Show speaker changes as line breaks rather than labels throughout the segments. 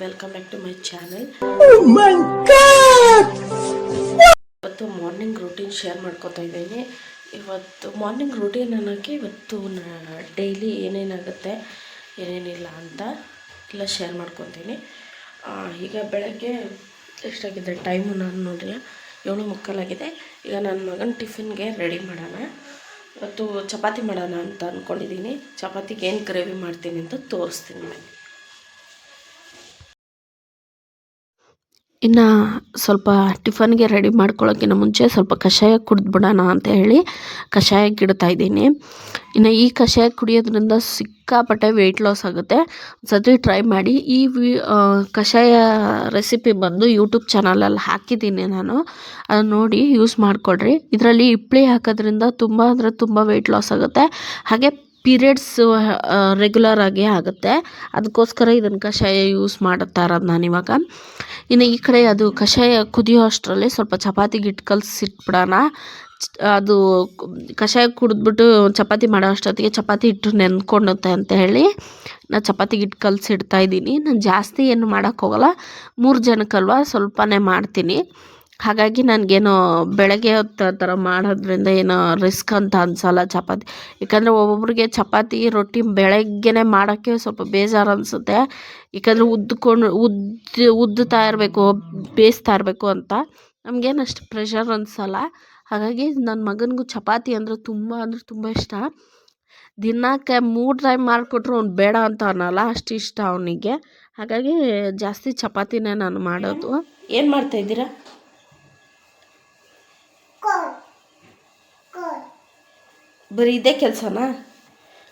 Welcome back to my channel ಇವತ್ತು morning routine share ಮಾಡ್ಕೊತಾ ಇದ್ದೀನಿ. ಇವತ್ತು ಮಾರ್ನಿಂಗ್ ರೂಟೀನ್ ಅನ್ನೋಕ್ಕೆ ಇವತ್ತು ಡೈಲಿ ಏನೇನಾಗುತ್ತೆ ಏನೇನಿಲ್ಲ ಅಂತ ಎಲ್ಲ ಶೇರ್ ಮಾಡ್ಕೊತೀನಿ. ಈಗ ಬೆಳಗ್ಗೆ ಎಷ್ಟಾಗಿದೆ ಟೈಮು ನಾನು ನೋಡಿಲ್ಲ. ಏಳು ಮುಕ್ಕಾಲಾಗಿದೆ ಈಗ ನನ್ನ ಮಗನ ಟಿಫಿನ್ಗೆ ರೆಡಿ ಮಾಡೋಣ. ಇವತ್ತು ಚಪಾತಿ ಮಾಡೋಣ ಅಂತ ಅಂದ್ಕೊಂಡಿದ್ದೀನಿ ಚಪಾತಿಗೆ ಏನು ಗ್ರೇವಿ ಮಾಡ್ತೀನಿ ಅಂತ ತೋರಿಸ್ತೀನಿ ಬನ್ನಿ ಇನ್ನು ಸ್ವಲ್ಪ ಟಿಫನ್ಗೆ ರೆಡಿ ಮಾಡ್ಕೊಳ್ಳೋಕ್ಕಿಂತ ಮುಂಚೆ ಸ್ವಲ್ಪ ಕಷಾಯ ಕುಡಿದ್ಬಿಡೋಣ ಅಂತ ಹೇಳಿ ಕಷಾಯಕ್ಕೆ ಇಡ್ತಾ ಇದ್ದೀನಿ. ಇನ್ನು ಈ ಕಷಾಯ ಕುಡಿಯೋದ್ರಿಂದ ಸಿಕ್ಕಾಪಟ್ಟೆ ವೆಯ್ಟ್ ಲಾಸ್ ಆಗುತ್ತೆ. ಸತಿ ಟ್ರೈ ಮಾಡಿ. ಈ ಕಷಾಯ ರೆಸಿಪಿ ಬಂದು ಯೂಟ್ಯೂಬ್ ಚಾನಲಲ್ಲಿ ಹಾಕಿದ್ದೀನಿ ನಾನು. ಅದನ್ನ ನೋಡಿ ಯೂಸ್ ಮಾಡಿಕೊಡ್ರಿ ಇದರಲ್ಲಿ ಇಪ್ಪಳಿ ಹಾಕೋದ್ರಿಂದ ತುಂಬ ಅಂದರೆ ತುಂಬ ವೆಯ್ಟ್ ಲಾಸ್ ಆಗುತ್ತೆ. ಹಾಗೆ ಪೀರಿಯಡ್ಸು ರೆಗ್ಯುಲರ್ ಆಗಿ ಆಗುತ್ತೆ. ಅದಕ್ಕೋಸ್ಕರ ಇದನ್ನು ಕಷಾಯ ಯೂಸ್ ಮಾಡ್ತಾ ಇರೋದು ನಾನು ಇವಾಗ. ಇನ್ನು ಈ ಕಡೆ ಅದು ಕಷಾಯ ಕುದಿಯೋ ಅಷ್ಟರಲ್ಲಿ ಸ್ವಲ್ಪ ಚಪಾತಿ ಹಿಟ್ಟು ಕಲಸಿಟ್ಬಿಡೋಣ. ಅದು ಕಷಾಯ ಕುಡಿದ್ಬಿಟ್ಟು ಚಪಾತಿ ಮಾಡೋ ಅಷ್ಟೊತ್ತಿಗೆ ಚಪಾತಿ ಹಿಟ್ಟು ನೆನ್ಕೊಂಡುತ್ತೆ ಅಂತ ಹೇಳಿ ನಾನು ಚಪಾತಿ ಹಿಟ್ಟು ಕಲಸಿಡ್ತಾ ಇದ್ದೀನಿ. ನಾನು ಜಾಸ್ತಿ ಏನು ಮಾಡೋಕ್ಕೋಗಲ್ಲ ಮೂರು ಜನಕ್ಕಲ್ವ, ಸ್ವಲ್ಪನೇ ಮಾಡ್ತೀನಿ. ಹಾಗಾಗಿ ನನಗೇನು ಬೆಳಗ್ಗೆ ಹೊತ್ತು ಆ ಥರ ಮಾಡೋದ್ರಿಂದ ಏನೋ ರಿಸ್ಕ್ ಅಂತ ಅನಿಸಲ್ಲ ಚಪಾತಿ. ಏಕೆಂದರೆ ಒಬ್ಬೊಬ್ರಿಗೆ ಚಪಾತಿ, ರೊಟ್ಟಿ ಬೆಳಗ್ಗೆನೇ ಮಾಡೋಕ್ಕೆ ಸ್ವಲ್ಪ ಬೇಜಾರು ಅನಿಸುತ್ತೆ. ಏಕೆಂದರೆ ಉದ್ದುಕೊಂಡು ಉದ್ದು, ಉದ್ದುತ್ತಾ ಇರಬೇಕು ಬೇಯಿಸ್ತಾ ಇರಬೇಕು ಅಂತ. ನಮಗೇನು ಅಷ್ಟು ಪ್ರೆಷರ್ ಅನಿಸಲ್ಲ. ಹಾಗಾಗಿ ನನ್ನ ಮಗನಿಗೂ ಚಪಾತಿ ಅಂದರೆ ತುಂಬ ಅಂದರೆ ತುಂಬ ಇಷ್ಟ. ದಿನಕ್ಕೆ ಮೂರು ಟೈಮ್ ಮಾಡಿಕೊಟ್ರು ಅವ್ನು ಬೇಡ ಅಂತ ಅನ್ನೋಲ್ಲ, ಅಷ್ಟು ಇಷ್ಟ ಅವನಿಗೆ. ಹಾಗಾಗಿ ಜಾಸ್ತಿ ಚಪಾತಿನೇ ನಾನು ಮಾಡೋದು. ಏನು ಮಾಡ್ತಾಯಿದ್ದೀರಾ ಬರೀ ಇದೇ ಕೆಲಸನಾ?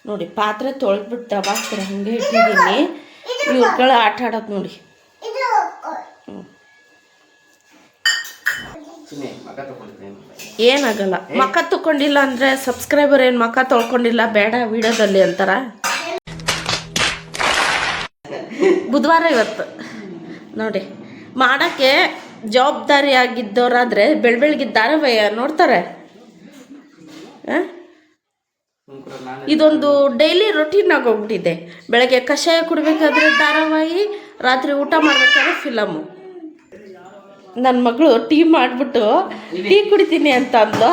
ನೋಡಿ ಪಾತ್ರೆ ತೊಳೆದ್ಬಿಟ್ಟು ದಬಾಕ್ತಾರೆ ಹಾಗೆ ಇಟ್ಟಿದ್ದೀನಿ. ಇವ್ರುಗಳು ಆಟ ಆಡೋದು ನೋಡಿ. ಏನಾಗಲ್ಲ. ಮಕ್ಕ ತಕೊಂಡಿಲ್ಲ ಅಂದರೆ ಸಬ್ಸ್ಕ್ರೈಬರ್ ಏನು ಮಕ್ಕ ತೊಳ್ಕೊಂಡಿಲ್ಲ? ಬೇಡ ವಿಡಿಯೋದಲ್ಲಿ ಅಂತಾರ? ಬುಧವಾರ ಇವತ್ತು. ನೋಡಿ ಮಾಡೋಕ್ಕೆ ಜವಾಬ್ದಾರಿಯಾಗಿದ್ದವರಾದರೆ ಬೆಳ ಬೆಳಗ್ಗೆ ಧಾರಾವಾಹಿ ನೋಡ್ತಾರೆ? ಆ? ಇದೊಂದು ಡೈಲಿ ರೊಟೀನ್ ಆಗೋಗ್ಬಿಟ್ಟಿದೆ ಬೆಳಗ್ಗೆ ಕಷಾಯ ಕುಡಬೇಕಾದ್ರೆ ಧಾರಾವಾಹಿ ರಾತ್ರಿ ಊಟ ಮಾಡ್ಬೇಕಾದ್ರೆ ಫಿಲಮು ನನ್ನ ಮಗಳು ಟೀ ಮಾಡಿಬಿಟ್ಟು ಟೀ ಕುಡಿತೀನಿ ಅಂತ ಅಂದ್ಲು.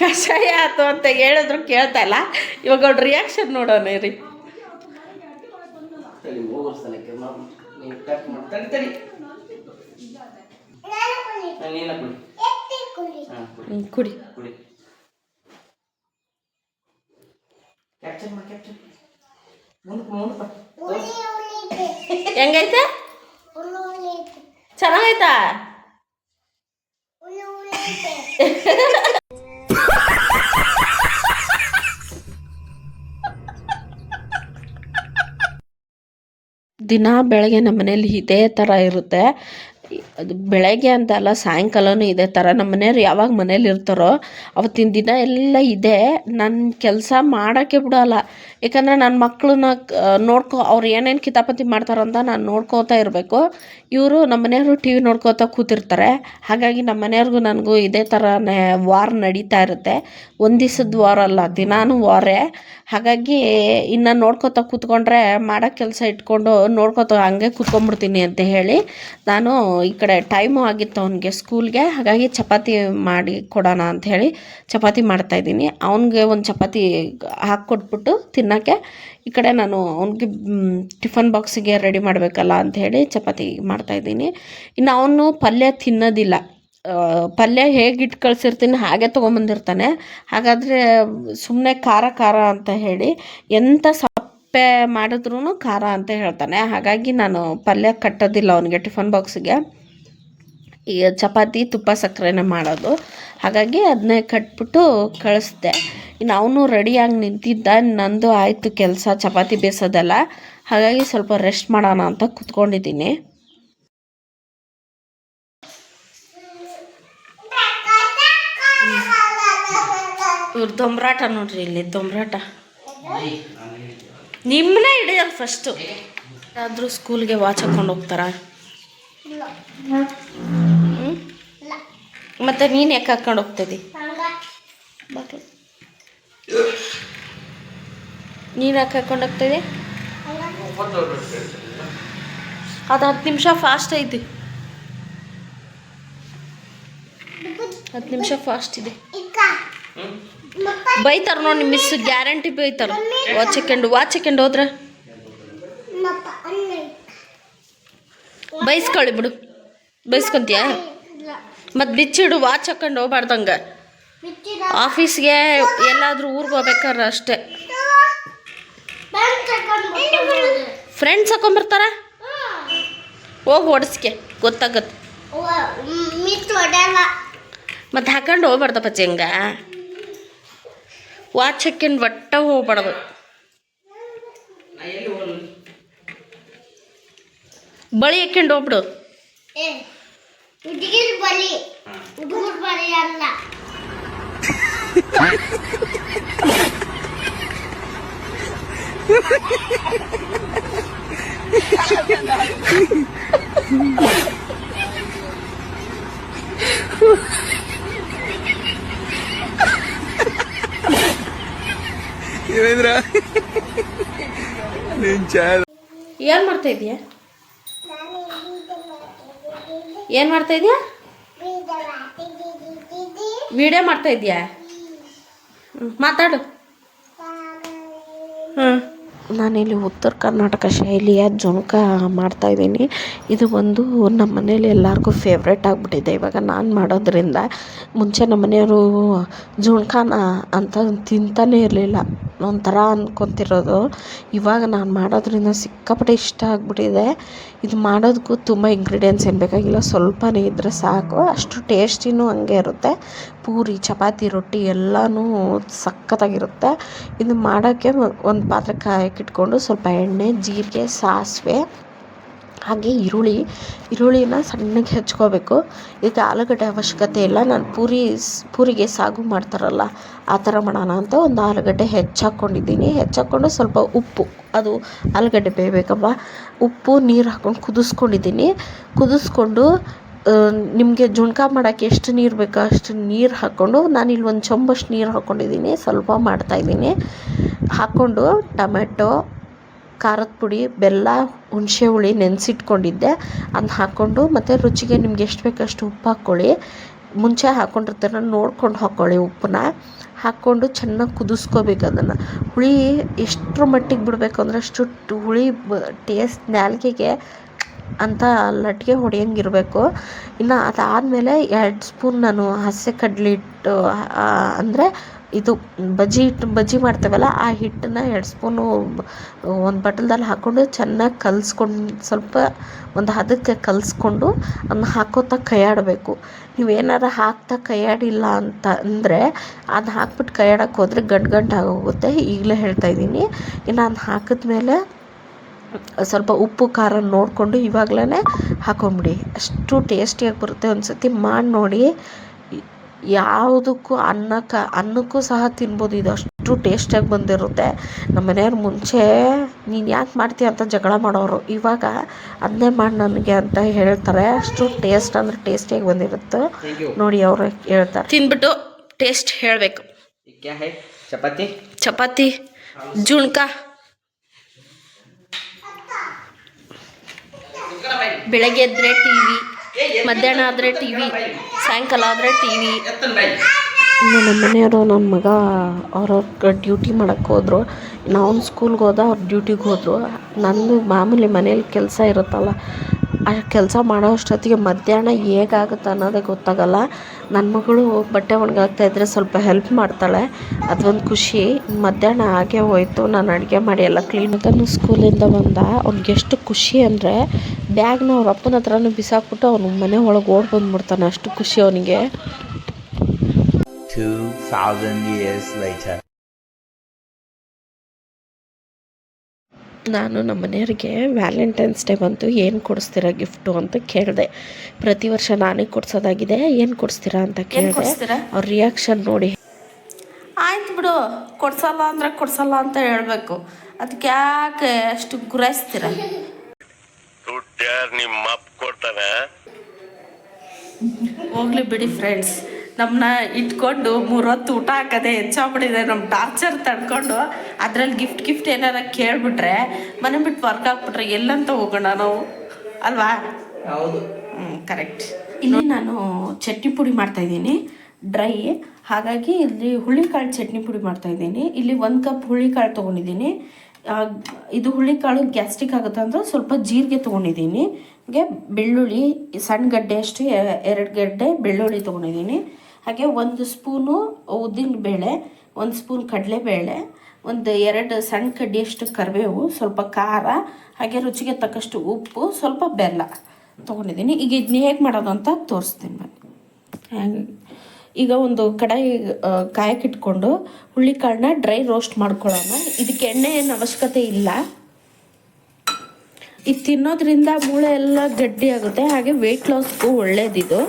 ಕಷಾಯ ಆಯ್ತು ಅಂತ ಹೇಳಿದ್ರು ಕೇಳ್ತಾಯಿಲ್ಲ ಇವಾಗ ಅವ್ಳ ರಿಯಾಕ್ಷನ್ ನೋಡೋಣ ರೀ
ತಡಿ ಹೋಗೋ ಸ್ಥಳಕ್ಕೆ ಮಾಡು. ನೀನು ಕಟ್ ಮಾಡಿ ತಡಿ ತಡಿ ನಾನು ನೀನ ಕುಡಿ ಹಾಂ ಕುಡಿ
ಹ್ಮ್, ಕುಡಿ
ಕುಡಿ ಕ್ಯಾಪ್ಚರ್ ಮಾಡಿ ಕ್ಯಾಪ್ಚರ್ ಮುಂದಕ್ಕೆ ಮುಂದಕ್ಕೆ.
ಹೆಂಗೈತೆ? ಚೆನ್ನಾಗೈತಾ? ದಿನ ಬೆಳಗ್ಗೆ ನಮ್ಮ ಮನೇಲಿ ಇದೇ ಥರ ಇರುತ್ತೆ. ಅದು ಬೆಳಗ್ಗೆ ಅಂತ ಅಲ್ಲ ಸಾಯಂಕಾಲನೂ ಇದೆ ಥರ ನಮ್ಮ ಮನೆಯವ್ರು ಯಾವಾಗ ಮನೇಲಿ ಇರ್ತಾರೋ ಅವತ್ತಿನ ದಿನ ಎಲ್ಲ ಇದೆ. ನನ್ನ ಕೆಲಸ ಮಾಡೋಕ್ಕೆ ಬಿಡೋಲ್ಲ. ಯಾಕಂದರೆ ನನ್ನ ಮಕ್ಕಳನ್ನ ನೋಡ್ಕೊ, ಅವ್ರು ಏನೇನು ಕಿತಾಪತಿ ಮಾಡ್ತಾರಂತ ನಾನು ನೋಡ್ಕೋತಾ ಇರಬೇಕು. ಇವರು ನಮ್ಮ ಮನೆಯವರು ಟಿ ವಿ ನೋಡ್ಕೋತಾ ಕೂತಿರ್ತಾರೆ. ಹಾಗಾಗಿ ನಮ್ಮ ಮನೆಯವ್ರಿಗೂ ನನಗೂ ಇದೇ ಥರನೇ ವಾರ್ ನಡೀತಾ ಇರುತ್ತೆ. ಒಂದು ದಿವಸದ ವಾರ ಅಲ್ಲ, ದಿನಾನು ವಾರೇ. ಹಾಗಾಗಿ ಇನ್ನು ನೋಡ್ಕೋತಾ ಕೂತ್ಕೊಂಡ್ರೆ ಮಾಡೋ ಕೆಲಸ ಇಟ್ಕೊಂಡು ನೋಡ್ಕೋತಾ ಹಂಗೆ ಕೂತ್ಕೊಂಡ್ಬಿಡ್ತೀನಿ ಅಂತ ಹೇಳಿ ನಾನು ಈ ಕಡೆ ಟೈಮು ಆಗಿತ್ತು ಅವನಿಗೆ ಸ್ಕೂಲ್ಗೆ. ಹಾಗಾಗಿ ಚಪಾತಿ ಮಾಡಿ ಕೊಡೋಣ ಅಂತ ಹೇಳಿ ಚಪಾತಿ ಮಾಡ್ತಾಯಿದ್ದೀನಿ ಅವನಿಗೆ ಒಂದು ಚಪಾತಿ ಹಾಕ್ಕೊಟ್ಬಿಟ್ಟು ತಿನ್ನೋಕ್ಕೆ. ಈ ಕಡೆ ನಾನು ಅವ್ನಿಗೆ ಟಿಫನ್ ಬಾಕ್ಸಿಗೆ ರೆಡಿ ಮಾಡಬೇಕಲ್ಲ ಅಂತ ಹೇಳಿ ಚಪಾತಿ ಮಾಡ್ತಾಯಿದ್ದೀನಿ ಇನ್ನು ಅವನು ಪಲ್ಯ ತಿನ್ನೋದಿಲ್ಲ. ಪಲ್ಯ ಹೇಗೆ ಇಟ್ಟು ಕಳಿಸಿರ್ತೀನಿ ಹಾಗೆ ತೊಗೊಂಬಂದಿರ್ತಾನೆ. ಹಾಗಾದರೆ ಸುಮ್ಮನೆ ಖಾರ ಖಾರ ಅಂತ ಹೇಳಿ ಎಂಥ ಸಪ್ಪೆ ಮಾಡಿದ್ರೂ ಖಾರ ಅಂತ ಹೇಳ್ತಾನೆ. ಹಾಗಾಗಿ ನಾನು ಪಲ್ಯ ಕಟ್ಟೋದಿಲ್ಲ ಅವನಿಗೆ ಟಿಫನ್ ಬಾಕ್ಸಿಗೆ. ಚಪಾತಿ ತುಪ್ಪ ಸಕ್ಕರೆನ ಮಾಡೋದು. ಹಾಗಾಗಿ ಅದನ್ನೇ ಕಟ್ಬಿಟ್ಟು ಕಳಿಸ್ದೆ. ಇನ್ನು ಅವನು ರೆಡಿಯಾಗಿ ನಿಂತಿದ್ದ. ನಂದು ಆಯಿತು ಕೆಲಸ, ಚಪಾತಿ ಬೇಯಿಸೋದೆಲ್ಲ ಹಾಗಾಗಿ ಸ್ವಲ್ಪ ರೆಸ್ಟ್ ಮಾಡೋಣ ಅಂತ ಕುತ್ಕೊಂಡಿದ್ದೀನಿ. ಇವ್ರು ದೊಂಬ್ರಾಟ ನೋಡ್ರಿ ಇಲ್ಲಿ ದೊಂಬ್ರಾಟ ನಿಮ್ಮನ್ನೇ ಹಿಡಿಯೋದು ಫಸ್ಟು ಆದರೂ ಸ್ಕೂಲ್ಗೆ ವಾಚ್ ಹಾಕೊಂಡು ಹೋಗ್ತಾರ? ಮತ್ತೆ ನೀನು ಯಾಕೆ ಹಾಕೊಂಡು ಹೋಗ್ತಿದ್ದಿ? ಬಾಕ್ಲು ನೀನು ಯಾಕೆ ಹಾಕೊಂಡು ಹೋಗ್ತಿದ್ದೆ? ಅದು ಹತ್ತು ನಿಮಿಷ ಫಾಸ್ಟ್ ಐತಿ. ಹತ್ತು ನಿಮಿಷ ಫಾಸ್ಟ್ ಇದೆ. ಬೈತಾರ ನೋಡಿ ಮಿಸ್ ಗ್ಯಾರಂಟಿ ಬೈತಾರ. ವಾಚ್ ಹಾಕೊಂಡು ವಾಚ್ ಹಾಕೊಂಡು ಹೋದ್ರೆ. ಬೈಸ್ಕೊಳ್ಳಿ ಬಿಡು. ಬೈಸ್ಕೊಂತೀಯ? ಮತ್ತು ಬಿಚ್ಚಿಡು ವಾಚ್ ಹಾಕೊಂಡು ಹೋಗ್ಬಾರ್ದಂಗೆ ಆಫೀಸ್ಗೆ ಎಲ್ಲಾದರೂ ಊರಿಗೆ ಹೋಗ್ಬೇಕಾದ್ರೆ ಅಷ್ಟೇ. ಫ್ರೆಂಡ್ಸ್ ಹಾಕೊಂಬರ್ತಾರ? ಹೋಗಿ ಓಡಿಸ್ಕೆ, ಗೊತ್ತಾಗತ್ತೆ. ಮತ್ತು ಹಾಕೊಂಡು ಹೋಗ್ಬಾರ್ದಪ್ಪ ಚೆಂಗ ವಾಚ್ ಹಾಕ್ಯಂಡು ಒಟ್ಟ ಹೋಗ್ಬಾರ್ದು. ಬಳಿ ಹಾಕ್ಯಂಡು ಹೋಗ್ಬಿಡು.
ಹುಡುಗಿರ್ ಬಲಿ. ಹುಡುಗರ ಬಲಿ ಅಲ್ಲ.
ಏನ್ ಮಾಡ್ತಾ ಇದೀಯ? ಏನು ಮಾಡ್ತಾ ಇದೀಯ? ವಿಡಿಯೋ ಮಾಡ್ತಾ ಇದೀಯಾ? ಮಾತಾಡು. ಹ್ಞೂ ನಾನಿಲ್ಲಿ ಉತ್ತರ ಕರ್ನಾಟಕ ಶೈಲಿಯ ಜುಣಕ ಮಾಡ್ತಾಯಿದ್ದೀನಿ ಇದು ಒಂದು ನಮ್ಮ ಮನೇಲಿ ಎಲ್ಲರಿಗೂ ಫೇವ್ರೇಟ್ ಆಗಿಬಿಟ್ಟಿದೆ. ಇವಾಗ ನಾನು ಮಾಡೋದ್ರಿಂದ ಮುಂಚೆ ನಮ್ಮ ಮನೆಯವರು ಜುಣ್ಕಾನ ಅಂತ ತಿಂತಾನೇ ಇರಲಿಲ್ಲ. ಒಂಥರ ಅಂದ್ಕೊತಿರೋದು ಇವಾಗ ನಾನು ಮಾಡೋದ್ರಿಂದ ಸಿಕ್ಕಾಪಟ್ಟೆ ಇಷ್ಟ ಆಗಿಬಿಟ್ಟಿದೆ. ಇದು ಮಾಡೋದಕ್ಕೂ ತುಂಬ ಇಂಗ್ರೀಡಿಯೆಂಟ್ಸ್ ಏನು ಬೇಕಾಗಿಲ್ಲ. ಸ್ವಲ್ಪನೇ ಇದ್ದರೆ ಸಾಕು. ಅಷ್ಟು ಟೇಸ್ಟಿನೂ ಹಂಗೆ ಇರುತ್ತೆ. ಪೂರಿ, ಚಪಾತಿ, ರೊಟ್ಟಿ ಎಲ್ಲನೂ ಸಖತ್ತಾಗಿರುತ್ತೆ. ಇದು ಮಾಡೋಕ್ಕೆ ಒಂದು ಪಾತ್ರೆ ಕಾಯಕ್ಕಿಟ್ಕೊಂಡು ಸ್ವಲ್ಪ ಎಣ್ಣೆ, ಜೀರಿಗೆ, ಸಾಸಿವೆ ಹಾಗೆ ಈರುಳ್ಳಿ ಈರುಳ್ಳಿನ ಸಣ್ಣಗೆ ಹೆಚ್ಕೋಬೇಕು. ಇದಕ್ಕೆ ಆಲೂಗಡ್ಡೆ ಅವಶ್ಯಕತೆ ಇಲ್ಲ. ನಾನು ಪೂರಿ ಪೂರಿಗೆ ಸಾಗು ಮಾಡ್ತಾರಲ್ಲ, ಆ ಥರ ಮಾಡೋಣ ಅಂತ ಒಂದು ಆಲೂಗಡ್ಡೆ ಹೆಚ್ಚಾಕ್ಕೊಂಡಿದ್ದೀನಿ ಹೆಚ್ಚಾಕ್ಕೊಂಡು ಸ್ವಲ್ಪ ಉಪ್ಪು, ಅದು ಆಲೂಗಡ್ಡೆ ಬೇಯಬೇಕಮ್ಮ ಉಪ್ಪು, ನೀರು ಹಾಕ್ಕೊಂಡು ಕುದಿಸ್ಕೊಂಡಿದ್ದೀನಿ. ಕುದಿಸ್ಕೊಂಡು ನಿಮಗೆ ಜುಣ್ಕ ಮಾಡೋಕ್ಕೆ ಎಷ್ಟು ನೀರು ಬೇಕೋ ಅಷ್ಟು ನೀರು ಹಾಕ್ಕೊಂಡು, ನಾನು ಇಲ್ಲಿ ಒಂದು ಚೊಂಬಷ್ಟು ನೀರು ಹಾಕ್ಕೊಂಡಿದ್ದೀನಿ ಸ್ವಲ್ಪ ಮಾಡ್ತಾಯಿದ್ದೀನಿ ಹಾಕ್ಕೊಂಡು ಟೊಮೆಟೊ ಖಾರದ ಪುಡಿ, ಬೆಲ್ಲ, ಹುಣಸೆ ಹುಳಿ ನೆನೆಸಿಟ್ಕೊಂಡಿದ್ದೆ. ಅದನ್ನ ಹಾಕ್ಕೊಂಡು ಮತ್ತು ರುಚಿಗೆ ನಿಮ್ಗೆ ಎಷ್ಟು ಬೇಕಷ್ಟು ಉಪ್ಪು ಹಾಕ್ಕೊಳ್ಳಿ. ಮುಂಚೆ ಹಾಕ್ಕೊಂಡಿರ್ತಾರೆ ನೋಡ್ಕೊಂಡು ಹಾಕ್ಕೊಳ್ಳಿ ಉಪ್ಪನ್ನ. ಹಾಕ್ಕೊಂಡು ಚೆನ್ನಾಗಿ ಕುದಿಸ್ಕೋಬೇಕು ಅದನ್ನು. ಹುಳಿ ಎಷ್ಟರ ಮಟ್ಟಿಗೆ ಬಿಡಬೇಕು ಅಂದರೆ ಅಷ್ಟು ಹುಳಿ ಟೇಸ್ಟ್ ನಾಲಿಗೆಗೆ ಅಂತ ಲಟ್ಗೆ ಹೊಡೆಯಂಗಿರಬೇಕು. ಇನ್ನು ಅದಾದಮೇಲೆ ಎರಡು ಸ್ಪೂನ್ ನಾನು ಹಸಿ ಕಡಲೆ ಹಿಟ್ಟು ಅಂದರೆ ಇದು ಬಜ್ಜಿ ಹಿಟ್ಟು, ಬಜ್ಜಿ ಮಾಡ್ತೇವಲ್ಲ, ಆ ಹಿಟ್ಟನ್ನ ಎರಡು ಸ್ಪೂನು ಒಂದು ಬಟ್ಟಲ್ದಲ್ಲಿ ಹಾಕ್ಕೊಂಡು ಚೆನ್ನಾಗಿ ಕಲಸ್ಕೊಂಡು, ಸ್ವಲ್ಪ ಒಂದು ಹದಕ್ಕೆ ಕಲಿಸ್ಕೊಂಡು ಅದನ್ನ ಹಾಕೋತಾ ಕೈಯಾಡಬೇಕು. ಏನಾರು ಹಾಕ್ತಾ ಕೈಯಾಡಿಲ್ಲ ಅಂತ ಅಂದರೆ ಅದು ಹಾಕ್ಬಿಟ್ಟು ಕೈಯಾಡಕ್ಕೆ ಹೋದರೆ ಗಂಟು ಗಂಟು ಆಗೋಗುತ್ತೆ, ಈಗಲೇ ಹೇಳ್ತಾ ಇದ್ದೀನಿ. ಇನ್ನು ಅದನ್ನ ಹಾಕಿದ್ಮೇಲೆ ಸ್ವಲ್ಪ ಉಪ್ಪು, ಖಾರ ನೋಡಿಕೊಂಡು ಇವಾಗಲೇ ಹಾಕೊಂಬಿಡಿ. ಅಷ್ಟು ಟೇಸ್ಟಿಯಾಗಿ ಬರುತ್ತೆ ಒಂದು ಸತಿ ಮಾಡಿ ನೋಡಿ. ಯಾವುದಕ್ಕೂ ಅನ್ನಕ್ಕೆ ಅನ್ನಕ್ಕೂ ಸಹ ತಿನ್ಬೋದು. ಇದು ಅಷ್ಟು ಟೇಸ್ಟಿಯಾಗಿ ಬಂದಿರುತ್ತೆ. ನಮ್ಮ ಮನೆಯವ್ರು ಮುಂಚೆ ನೀನು ಯಾಕೆ ಮಾಡ್ತೀಯ ಅಂತ ಜಗಳ ಮಾಡೋರು. ಇವಾಗ ಅದನ್ನೇ ಮಾಡಿ ನನಗೆ ಅಂತ ಹೇಳ್ತಾರೆ. ಅಷ್ಟು ಟೇಸ್ಟ್ ಅಂದರೆ ಟೇಸ್ಟಿಯಾಗಿ ಬಂದಿರುತ್ತೆ. ನೋಡಿ ಅವರು ಹೇಳ್ತಾರೆ. ತಿಂದ್ಬಿಟ್ಟು ಟೇಸ್ಟ್ ಹೇಳಬೇಕು.
ಚಪಾತಿ?
ಚಪಾತಿ ಜುಣ್ಕ. ಬೆಳಗ್ಗೆ ಎದ್ರೆ ಟಿ ವಿ ಮಧ್ಯಾಹ್ನ ಆದರೆ ಟಿ ವಿ. ಸಾಯಂಕಾಲ ಆದರೆ ಟಿ ವಿ.
ಎತ್ತನ್
ಇನ್ನು ನಮ್ಮ ಮನೆಯವರು ನನ್ನ ಮಗ ಅವ್ರವ್ರ ಡ್ಯೂಟಿ ಮಾಡೋಕ್ಕೆ ಹೋದರು. ನಾವು ಸ್ಕೂಲ್ಗೆ ಹೋದ ಅವ್ರ ಡ್ಯೂಟಿಗೆ ಹೋದರು. ನಂದು ಮಾಮೂಲಿ ಮನೇಲಿ ಕೆಲಸ ಇರುತ್ತಲ್ಲ ಆ ಕೆಲಸ ಮಾಡೋ ಅಷ್ಟೊತ್ತಿಗೆ ಮಧ್ಯಾಹ್ನ ಹೇಗಾಗುತ್ತೆ ಅನ್ನೋದೇ ಗೊತ್ತಾಗಲ್ಲ. ನನ್ನ ಮಗಳು ಬಟ್ಟೆ ಒಣಗಾಗ್ತಾ ಇದ್ದರೆ ಸ್ವಲ್ಪ ಹೆಲ್ಪ್ ಮಾಡ್ತಾಳೆ. ಅದೊಂದು ಖುಷಿ. ಮಧ್ಯಾಹ್ನ ಹಾಗೆ ಹೋಯ್ತು. ನಾನು ಅಡುಗೆ ಮಾಡಿ ಎಲ್ಲ ಕ್ಲೀನ್ ಅದನ್ನು ಸ್ಕೂಲಿಂದ ಬಂದ. ಅವ್ನಿಗೆ ಎಷ್ಟು ಖುಷಿ ಅಂದರೆ ಬ್ಯಾಗ್ನ ಅವ್ರ ಅಪ್ಪನ ಹತ್ರನೂ ಬಿಸಾಕ್ಬಿಟ್ಟು ಅವ್ನು ಮನೆ ಒಳಗೆ ಓಡಿ ಬಂದ್ಬಿಡ್ತಾನೆ. ಅಷ್ಟು ಖುಷಿ ಅವನಿಗೆ. ನಾನು ನಮ್ಮ ಮನೆಯವ್ರಿಗೆ ವ್ಯಾಲೆಂಟೈನ್ಸ್ ಡೇ ಬಂತು ಏನು ಕೊಡಿಸ್ತೀರಾ ಗಿಫ್ಟು ಅಂತ ಕೇಳಿದೆ. ಪ್ರತಿ ವರ್ಷ ನಾನೇ ಕೊಡ್ಸೋದಾಗಿದೆ ಏನು ಕೊಡಿಸ್ತೀರಾ ಅಂತ ಕೇಳಿದೆ. ಅವ್ರ ರಿಯಾಕ್ಷನ್ ನೋಡಿ. ಆಯ್ತು ಬಿಡು ಕೊಡ್ಸಲ್ಲ ಅಂದ್ರೆ ಕೊಡ್ಸಲ್ಲ ಅಂತ ಹೇಳಬೇಕು. ಅದಕ್ಕೆ ಯಾಕೆ ಅಷ್ಟು ಗುರಾಯಿಸ್ತೀರ? ಹೋಗ್ಲಿ ಬಿಡಿ ಫ್ರೆಂಡ್ಸ್ ನಮ್ಮನ್ನ ಇಟ್ಕೊಂಡು ಮೂರೊತ್ತು ಊಟ ಹಾಕದೆ ಹೆಚ್ಚಾಗ್ಬಿಟ್ಟಿದೆ ನಮ್ಮ ಟಾರ್ಚರ್ ತಡ್ಕೊಂಡು. ಅದ್ರಲ್ಲಿ ಗಿಫ್ಟ್ ಗಿಫ್ಟ್ ಏನಾರ ಕೇಳಿಬಿಟ್ರೆ ಮನೆ ಬಿಟ್ಟು ವರ್ಕ್ ಹಾಕ್ಬಿಟ್ರೆ ಎಲ್ಲಂತ ಹೋಗೋಣ ನಾವು? ಅಲ್ವಾ?
ಹೌದು.
ಹ್ಞೂ ಕರೆಕ್ಟ್ ಇಲ್ಲಿ ನಾನು ಚಟ್ನಿ ಪುಡಿ ಮಾಡ್ತಾ ಇದ್ದೀನಿ ಡ್ರೈ ಹಾಗಾಗಿ ಇಲ್ಲಿ ಹುಳ್ಳಿಕಾಳು ಚಟ್ನಿ ಪುಡಿ ಮಾಡ್ತಾ ಇದ್ದೀನಿ. ಇಲ್ಲಿ ಒಂದು ಕಪ್ ಹುಳಿ ತೊಗೊಂಡಿದ್ದೀನಿ. ತಗೊಂಡಿದ್ದೀನಿ ಇದು ಹುಳ್ಳಿಕಾಳು ಗ್ಯಾಸ್ಟ್ರಿಕ್ ಆಗುತ್ತೆ ಅಂದ್ರೆ ಸ್ವಲ್ಪ ಜೀರಿಗೆ ತೊಗೊಂಡಿದ್ದೀನಿ. ಬೆಳ್ಳುಳ್ಳಿ ಸಣ್ಣ ಗಡ್ಡೆ ಅಷ್ಟು ಎರಡು ಗಡ್ಡೆ ಬೆಳ್ಳುಳ್ಳಿ ತೊಗೊಂಡಿದ್ದೀನಿ. ಹಾಗೆ ಒಂದು ಸ್ಪೂನು ಉದ್ದಿನ ಬೇಳೆ ಒಂದು ಸ್ಪೂನ್ ಕಡಲೆಬೇಳೆ ಒಂದು ಎರಡು ಸಣ್ಣ ಕಡ್ಡಿಯಷ್ಟು ಕರಿಬೇವು ಸ್ವಲ್ಪ ಖಾರ ಹಾಗೆ ರುಚಿಗೆ ತಕ್ಕಷ್ಟು ಉಪ್ಪು ಸ್ವಲ್ಪ ಬೆಲ್ಲ ತೊಗೊಂಡಿದ್ದೀನಿ. ಈಗ ಇದನ್ನ ಹೇಗೆ ಮಾಡೋದು ಅಂತ ತೋರಿಸ್ತೀನಿ ಬನ್ನಿ. ಈಗ ಒಂದು ಕಡಾಯಿ ಆ, ಕಾಯಕ್ಕಿಟ್ಕೊಂಡು ಹುಳ್ಳಿಕಾಳನ್ನ ಡ್ರೈ ರೋಸ್ಟ್ ಮಾಡ್ಕೊಳ್ಳೋಣ. ಇದಕ್ಕೆ ಎಣ್ಣೆ ಏನು ಅವಶ್ಯಕತೆ ಇಲ್ಲ. ಇದು ತಿನ್ನೋದ್ರಿಂದ ಮೂಳೆ ಎಲ್ಲ ಗಟ್ಟಿ ಆಗುತ್ತೆ. ಹಾಗೆ ವೆಯ್ಟ್ ಲಾಸ್ಗೂ ಒಳ್ಳೇದಿದು.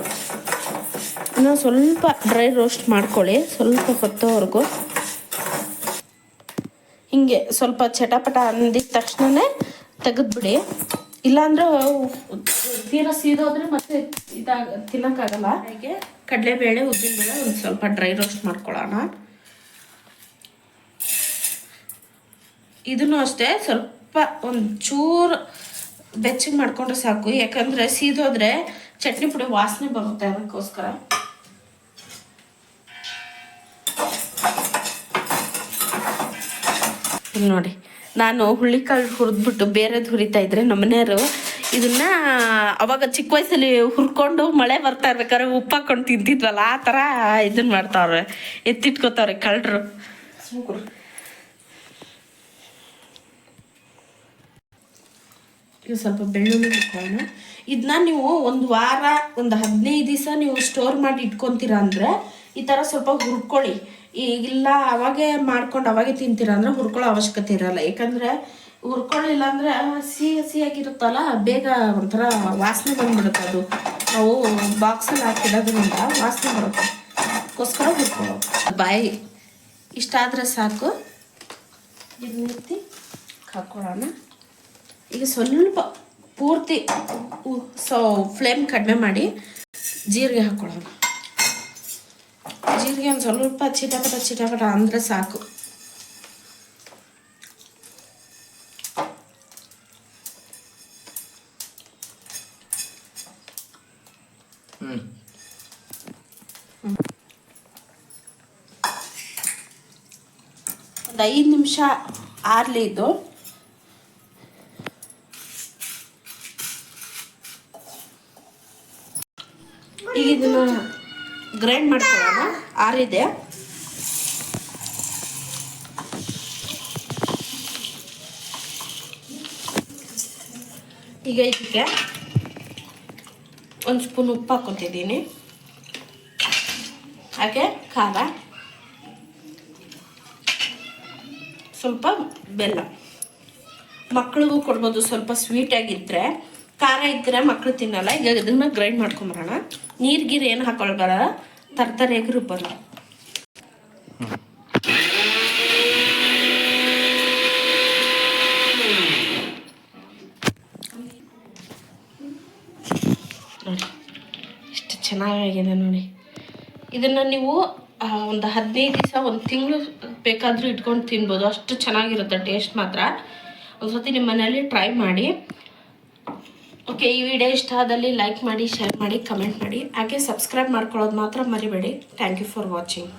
ಇನ್ನು ಸ್ವಲ್ಪ ಡ್ರೈ ರೋಸ್ಟ್ ಮಾಡ್ಕೊಳ್ಳಿ, ಸ್ವಲ್ಪ ಹೊತ್ತವರೆಗೂ. ಹಿಂಗೆ ಸ್ವಲ್ಪ ಚಟಪಟ ಅಂದಿದ ತಕ್ಷಣನೇ ತೆಗೆದ್ಬಿಡಿ. ಇಲ್ಲಾಂದ್ರೆ ತೀರಾ ಸೀದೋದ್ರೆ ಮತ್ತೆ ಇದಾಗ ತಿನ್ನೋಕ್ಕಾಗಲ್ಲ. ಹಾಗೆ ಕಡಲೆಬೇಳೆ, ಉದ್ದಿನಬೇಳೆ ಒಂದು ಸ್ವಲ್ಪ ಡ್ರೈ ರೋಸ್ಟ್ ಮಾಡ್ಕೊಳ್ಳೋಣ. ಇದನ್ನು ಅಷ್ಟೇ ಸ್ವಲ್ಪ ಒಂದು ಚೂರು ಬೆಚ್ಚಗೆ ಮಾಡಿಕೊಂಡ್ರೆ ಸಾಕು. ಯಾಕಂದರೆ ಸೀದೋದ್ರೆ ಚಟ್ನಿ ಪುಡಿ ವಾಸನೆ ಬರುತ್ತೆ ಅದಕ್ಕೋಸ್ಕರ. ಇಲ್ಲಿ ನೋಡಿ. ನಾನು ಹುಳ್ಳಿಕಾಳು ಹುರಿದ್ಬಿಟ್ಟು ಬೇರೆದು ಹುರಿತಾ ಇದ್ರೆ ನಮ್ಮನೆಯವರು ಇದನ್ನ ಅವಾಗ ಚಿಕ್ಕ ವಯಸ್ಸಲ್ಲಿ ಹುರ್ಕೊಂಡು ಮಳೆ ಬರ್ತಾ ಇರ್ಬೇಕಾದ್ರೆ ಉಪ್ಪು ಹಾಕೊಂಡು ತಿಂತಿದ್ವಲ್ಲ, ಆ ಥರ ಇದನ್ನ ಮಾಡ್ತಾವ್ರೆ. ಎತ್ತಿಟ್ಕೋತಾವ್ರೆ ಕಳ್ಳರು. ಈಗ ಸ್ವಲ್ಪ ಬೆಳ್ಳುಳ್ಳಿ ಹಾಕೋಣ. ಇದನ್ನ ನೀವು ಒಂದು ವಾರ, ಒಂದು ಹದಿನೈದು ದಿವಸ ನೀವು ಸ್ಟೋರ್ ಮಾಡಿ ಇಟ್ಕೊತೀರ ಅಂದರೆ ಈ ಥರ ಸ್ವಲ್ಪ ಹುರ್ಕೊಳ್ಳಿ. ಈಗಿಲ್ಲ, ಅವಾಗೇ ಮಾಡ್ಕೊಂಡು ಅವಾಗೆ ತಿಂತೀರ ಅಂದ್ರೆ ಹುರ್ಕೊಳ್ಳೋ ಅವಶ್ಯಕತೆ ಇರಲ್ಲ. ಯಾಕಂದರೆ ಹುರ್ಕೊಳ್ಳಿಲ್ಲ ಅಂದರೆ ಸಿಹಿ ಹಸಿಯಾಗಿರುತ್ತಲ್ಲ ಬೇಗ ಒಂಥರ ವಾಸನೆ ಬಂದ್ಬಿಡುತ್ತೆ ಅದು. ನಾವು ಬಾಕ್ಸಲ್ಲಿ ಹಾಕಿಡೋದ್ರಿಂದ ವಾಸನೆ ಬರುತ್ತೆ. ಅದಕ್ಕೋಸ್ಕರ ಹುರ್ಕೊಳ್ಳೋದು. ಬಾಯಿ ಇಷ್ಟಾದರೆ ಸಾಕು. ಎತ್ತಿ ಹಾಕ್ಕೊಳ್ಳೋಣ ಈಗ ಸ್ವಲ್ಪ ಪೂರ್ತಿ ಸೊ ಫ್ಲೇಮ್ ಕಡಿಮೆ ಮಾಡಿ ಜೀರಿಗೆ ಹಾಕ್ಕೊಳ್ಳೋಣ ಜೀರಿಗೆ ಒಂದು ಸ್ವಲ್ಪ ಚಿಟಪಟ ಚಿಟಪಟ ಅಂದರೆ ಸಾಕು. ಒಂದು ಐದು ನಿಮಿಷ ಆರಲಿ ಇದು ಈಗ ಇದನ್ನ ಗ್ರೈಂಡ್ ಮಾಡ್ಕೊಳ್ಳೋಣ. ಆರಿದೆ. ಈಗ ಇದಕ್ಕೆ ಒಂದು ಸ್ಪೂನ್ ಉಪ್ಪು ಹಾಕೊತಿದ್ದೀನಿ ಹಾಗೆ ಖಾರ. ಸ್ವಲ್ಪ ಬೆಲ್ಲ. ಮಕ್ಳಿಗೂ ಕೊಡ್ಬೋದು ಸ್ವಲ್ಪ ಸ್ವೀಟಾಗಿದ್ದರೆ ಖಾರ ಇದ್ದರೆ ಮಕ್ಕಳು ತಿನ್ನಲ್ಲ. ಈಗ ಇದನ್ನು ಗ್ರೈಂಡ್ ಮಾಡ್ಕೊಂಬರೋಣ. ನೀರು ಗೀರು ಏನು ಹಾಕೊಳ್ಬಾರ ತರ್ತರಿಯಾಗಿ ರುಬ್ಬಲ್ಲ ನೋಡಿ. ಎಷ್ಟು ಚೆನ್ನಾಗಿದೆ ನೋಡಿ. ಇದನ್ನು ನೀವು ಒಂದು ಹದಿನೈದು ದಿವಸ, ಒಂದು ತಿಂಗಳು ಬೇಕಾದರೂ ಇಟ್ಕೊಂಡು ತಿನ್ಬೋದು. ಅಷ್ಟು ಚೆನ್ನಾಗಿರುತ್ತೆ ಟೇಸ್ಟ್ ಮಾತ್ರ. ಒಂದು ಸತಿ ನಿಮ್ಮ ಮನೆಯಲ್ಲಿ ಟ್ರೈ ಮಾಡಿ. ಓಕೆ, ಈ ವಿಡಿಯೋ ಇಷ್ಟ ಆದಲ್ಲಿ ಲೈಕ್ ಮಾಡಿ ಶೇರ್ ಮಾಡಿ ಕಮೆಂಟ್ ಮಾಡಿ. ಹಾಗೆ ಸಬ್ಸ್ಕ್ರೈಬ್ ಮಾಡ್ಕೊಳ್ಳೋದು ಮಾತ್ರ ಮರಿಬೇಡಿ. Thank you for watching